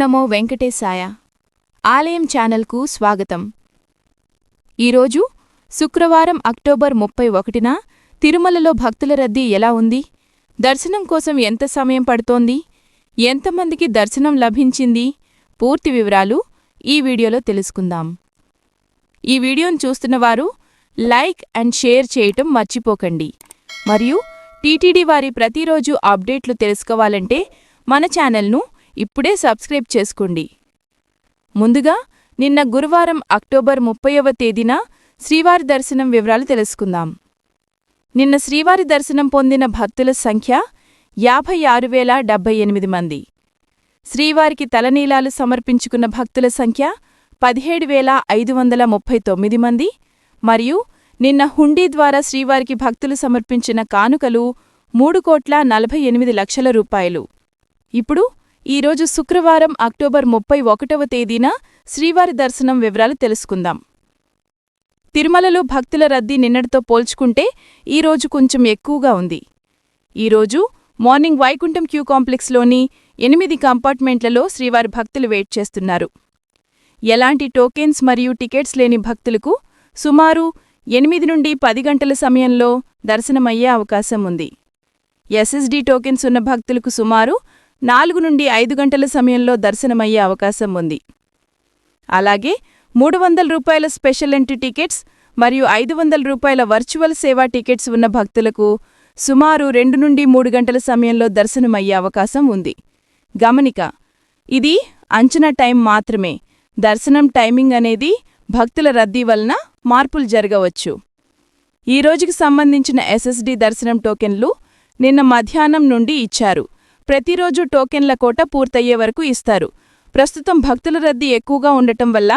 నమో వెంకటేశాయ. ఆలయం ఛానల్కు స్వాగతం. ఈరోజు శుక్రవారం అక్టోబర్ ముప్పై ఒకటిన తిరుమలలో భక్తుల రద్దీ ఎలా ఉంది? దర్శనం కోసం ఎంత సమయం పడుతోంది? ఎంతమందికి దర్శనం లభించింది? పూర్తి వివరాలు ఈ వీడియోలో తెలుసుకుందాం. ఈ వీడియోను చూస్తున్నవారు లైక్ అండ్ షేర్ చేయటం మర్చిపోకండి. మరియు టీటీడీ వారి ప్రతిరోజు అప్డేట్లు తెలుసుకోవాలంటే మన ఛానల్ను ఇప్పుడే సబ్స్క్రైబ్ చేసుకోండి. ముందుగా నిన్న గురువారం అక్టోబర్ ముప్పైవ తేదీన శ్రీవారి దర్శనం వివరాలు తెలుసుకుందాం. నిన్న శ్రీవారి దర్శనం పొందిన భక్తుల సంఖ్య యాభై ఆరు వేల డెబ్బై ఎనిమిది మంది. శ్రీవారికి తలనీలాలు సమర్పించుకున్న భక్తుల సంఖ్య పదిహేడు వేల ఐదు వందల ముప్పై తొమ్మిది మంది. మరియు నిన్న హుండీ ద్వారా శ్రీవారికి భక్తులు సమర్పించిన కానుకలు మూడు కోట్ల నలభై ఎనిమిది లక్షల రూపాయలు. ఇప్పుడు ఈరోజు శుక్రవారం అక్టోబర్ ముప్పై ఒకటవ తేదీన శ్రీవారి దర్శనం వివరాలు తెలుసుకుందాం. తిరుమలలో భక్తుల రద్దీ నిన్నటితో పోల్చుకుంటే ఈరోజు కొంచెం ఎక్కువగా ఉంది. ఈరోజు మార్నింగ్ వైకుంఠం క్యూ కాంప్లెక్స్లోని ఎనిమిది కంపార్ట్మెంట్లలో శ్రీవారి భక్తులు వెయిట్ చేస్తున్నారు. ఎలాంటి టోకెన్స్ మరియు టికెట్స్ లేని భక్తులకు సుమారు ఎనిమిది నుండి పది గంటల సమయంలో దర్శనమయ్యే అవకాశం ఉంది. ఎస్ఎస్డి టోకెన్స్ ఉన్న భక్తులకు సుమారు నాలుగు నుండి ఐదు గంటల సమయంలో దర్శనమయ్యే అవకాశం ఉంది. అలాగే మూడు వందల రూపాయల స్పెషల్ ఎంట్రీ టికెట్స్ మరియు ఐదు వందల రూపాయల వర్చువల్ సేవా టికెట్స్ ఉన్న భక్తులకు సుమారు రెండు నుండి మూడు గంటల సమయంలో దర్శనమయ్యే అవకాశం ఉంది. గమనిక ఇది అంచనా టైం మాత్రమే. దర్శనం టైమింగ్ అనేది భక్తుల రద్దీ వలన మార్పులు జరగవచ్చు. ఈ రోజుకి సంబంధించిన ఎస్ఎస్డి దర్శనం టోకెన్లు నిన్న మధ్యాహ్నం నుండి ఇచ్చారు. ప్రతిరోజు టోకెన్ల కోట పూర్తయ్యే వరకు ఇస్తారు. ప్రస్తుతం భక్తుల రద్దీ ఎక్కువగా ఉండటం వల్ల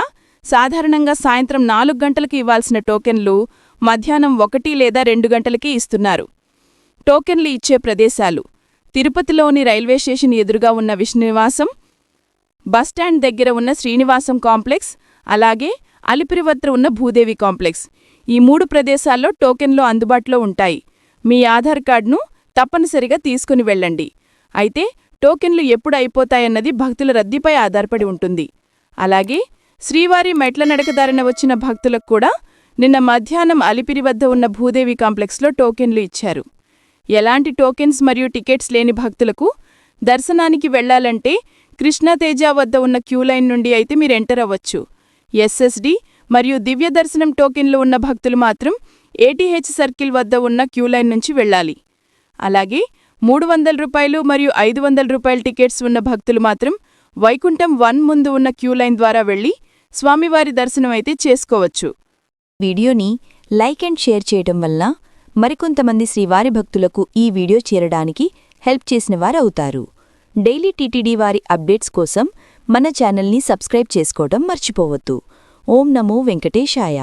సాధారణంగా సాయంత్రం నాలుగు గంటలకు ఇవ్వాల్సిన టోకెన్లు మధ్యాహ్నం ఒకటి లేదా రెండు గంటలకి ఇస్తున్నారు. టోకెన్లు ఇచ్చే ప్రదేశాలు తిరుపతిలోని రైల్వే స్టేషన్ ఎదురుగా ఉన్న విష్ణునివాసం బస్టాండ్ దగ్గర ఉన్న శ్రీనివాసం కాంప్లెక్స్ అలాగే అలిపిరి వద్ద ఉన్న భూదేవి కాంప్లెక్స్. ఈ మూడు ప్రదేశాల్లో టోకెన్లు అందుబాటులో ఉంటాయి. మీ ఆధార్ కార్డును తప్పనిసరిగా తీసుకుని వెళ్ళండి. అయితే టోకెన్లు ఎప్పుడు అయిపోతాయన్నది భక్తుల రద్దీపై ఆధారపడి ఉంటుంది. అలాగే శ్రీవారి మెట్ల నడకదారిన వచ్చిన భక్తులకు కూడా నిన్న మధ్యాహ్నం అలిపిరి వద్ద ఉన్న భూదేవి కాంప్లెక్స్లో టోకెన్లు ఇచ్చారు. ఎలాంటి టోకెన్స్ మరియు టికెట్స్ లేని భక్తులకు దర్శనానికి వెళ్ళాలంటే కృష్ణతేజ వద్ద ఉన్న క్యూలైన్ నుండి అయితే మీరు ఎంటర్ అవ్వచ్చు. ఎస్ఎస్డి మరియు దివ్య దర్శనం టోకెన్లు ఉన్న భక్తులు మాత్రం ఏటీహెచ్ సర్కిల్ వద్ద ఉన్న క్యూలైన్ నుంచి వెళ్ళాలి. అలాగే మూడు వందల రూపాయలు మరియు ఐదు వందల రూపాయల టికెట్స్ ఉన్న భక్తులు మాత్రం వైకుంఠం వన్ ముందు ఉన్న క్యూలైన్ ద్వారా వెళ్ళి స్వామివారి దర్శనం అయితే చేసుకోవచ్చు. వీడియోని లైక్ అండ్ షేర్ చేయటం వల్ల మరికొంతమంది శ్రీవారి భక్తులకు ఈ వీడియో చేరడానికి హెల్ప్ చేసిన వారవుతారు. డైలీ టీటీడీ వారి అప్డేట్స్ కోసం మన ఛానల్ని సబ్స్క్రైబ్ చేసుకోవడం మర్చిపోవద్దు. ఓం నమో వెంకటేశాయ.